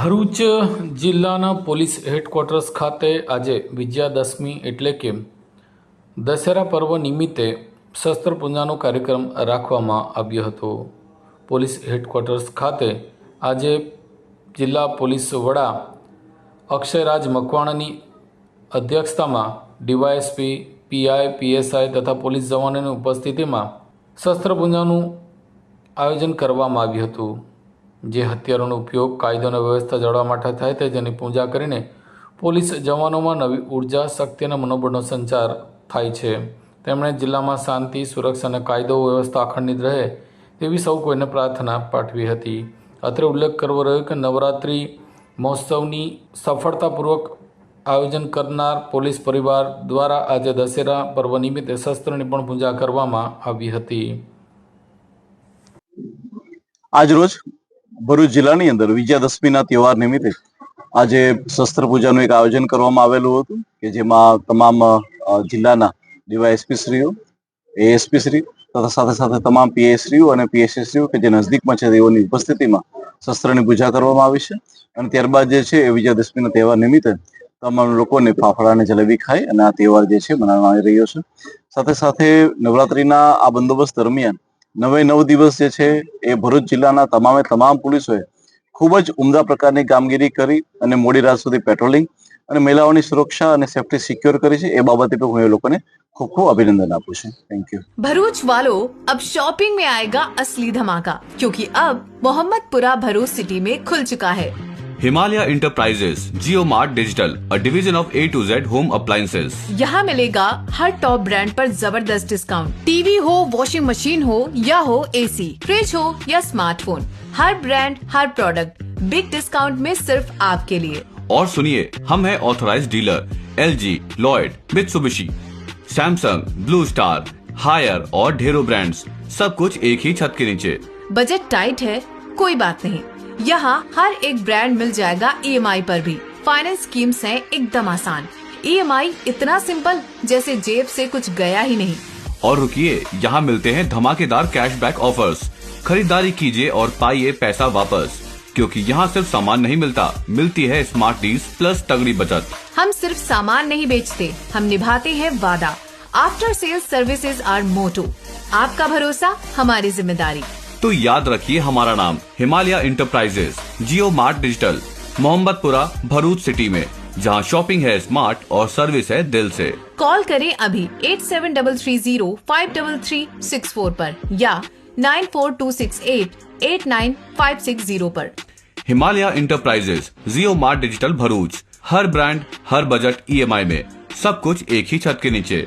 ભરૂચ જિલ્લાના police headquarters ખાતે આજે વિજયાદશમી એટલે કે દશેરા પર્વ નિમિત્તે શસ્ત્ર પૂજાનો કાર્યક્રમ રાખવામાં આવ્યો હતો. પોલીસ હેડક્વાર્ટર્સ ખાતે આજે જિલ્લા પોલીસ વડા અક્ષયરાજ મકવાણાની અધ્યક્ષતામાં ડીવાયએસપી, પીઆઈ, પીએસઆઈ તથા પોલીસ જવાનોની ઉપસ્થિતિમાં શસ્ત્ર પૂજાનું આયોજન કરવામાં આવ્યું હતું. જે હથિયારોનો ઉપયોગ કાયદો અને વ્યવસ્થા જાળવવા માટે થાય છે જેની પૂજા કરીને પોલીસ જવાનોમાં નવી ઊર્જા, શક્તિ અને મનોબળનો સંચાર થાય છે. તેમણે જિલ્લામાં શાંતિ, સુરક્ષા અને કાયદો વ્યવસ્થા અખંડિત રહે તેવી સૌ કોઈને પ્રાર્થના પાઠવી હતી. અત્રે ઉલ્લેખ કરવો રહ્યો કે નવરાત્રિ મહોત્સવની સફળતાપૂર્વક આયોજન કરનાર પોલીસ પરિવાર દ્વારા આજે દશેરા પર્વ નિમિત્તે શસ્ત્રની પણ પૂજા કરવામાં આવી હતી. આજરોજ ભરૂચ જિલ્લાની અંદર વિજયાદશમીના તહેવાર નિમિત્તે આજે શસ્ત્ર પૂજાનું એક આયોજન કરવામાં આવેલું હતું કે જેમાં તમામ જિલ્લાના ડીવાયએસપી શ્રીઓ, એએસપી શ્રી તથા સાથે સાથે તમામ પીએશ્રીઓ અને પીએસસી શ્રીઓ કે જે નજદીકમાં છે તેઓની ઉપસ્થિતિમાં શસ્ત્રની પૂજા કરવામાં આવી છે. અને ત્યારબાદ જે છે એ વિજયાદશમીના તહેવાર નિમિત્તે તમામ લોકોને ફાફડા અને જલેબી ખાય અને આ તહેવાર જે છે મનાવવામાં આવી રહ્યો છે. સાથે સાથે નવરાત્રીના આ બંદોબસ્ત દરમિયાન નવે નવ દિવસ જે છે એ ભરૂચ જિલ્લાના તમામે તમામ પોલીસોએ ખૂબ જ ઉમદા પ્રકારની કામગીરી કરી અને મોડી રાત સુધી પેટ્રોલિંગ અને મહિલાઓની સુરક્ષા અને સેફટી સિક્યોર કરી છે એ બાબતે પણ હું એ લોકોને ખૂબ ખૂબ અભિનંદન આપું છું થેન્ક યુ भरूच वालों अब शॉपिंग में आएगा असली धमाका क्योंकि अब मोहम्मदपुरा भरूच सिटी में खुल चुका है Himalaya Enterprises, Jio mart digital a division of A to Z home appliances. यहाँ मिलेगा हर टॉप ब्रांड पर ज़बरदस्त डिस्काउंट टीवी हो वॉशिंग मशीन हो या हो एसी फ्रिज हो या स्मार्टफ़ोन हर ब्रांड हर प्रोडक्ट बिग डिस्काउंट में सिर्फ़ आपके लिए। और सुनिए हम हैं authorise dealer L G Lloyd Mitsubishi Samsung Blue Star Haier और ढेरों ब्रांड्स सब कुछ एक ही छत के नीचे। बजट टाइट है कोई बात नहीं। यहाँ हर एक ब्रांड मिल जाएगा ईएमआई पर भी। फाइनेंस स्कीम्स हैं एकदम आसान। ईएमआई इतना सिंपल जैसे जेब से कुछ गया ही नहीं। और रुकिए यहाँ मिलते हैं धमाकेदार कैशबैक ऑफर्स खरीदारी कीजिए और पाइए पैसा वापस। क्योंकि यहाँ सिर्फ़ सामान नहीं मिलता मिलती है स्मार्ट डील्स प्लस तगड़ी बचत। हम सिर्फ़ सामान नहीं बेचते हम निभाते हैं वादा। After sales services our motto आपका भरोसा हमारी ज़िम्मेदारी। तो याद रखिए हमारा नाम Himalaya enterprises Jio mart digital Mohammadpura Bharuch city में जहाँ शॉपिंग है स्मार्ट और सर्विस है दिल से। कॉल करें अभी eight seven double three zero five double three six four पर या nine four two six eight eight nine five six zero पर। Himalaya enterprises Jio mart digital Bharuch. हर ब्रांड हर बजट ईएमआई में सब कुछ एक ही छत के नीचे।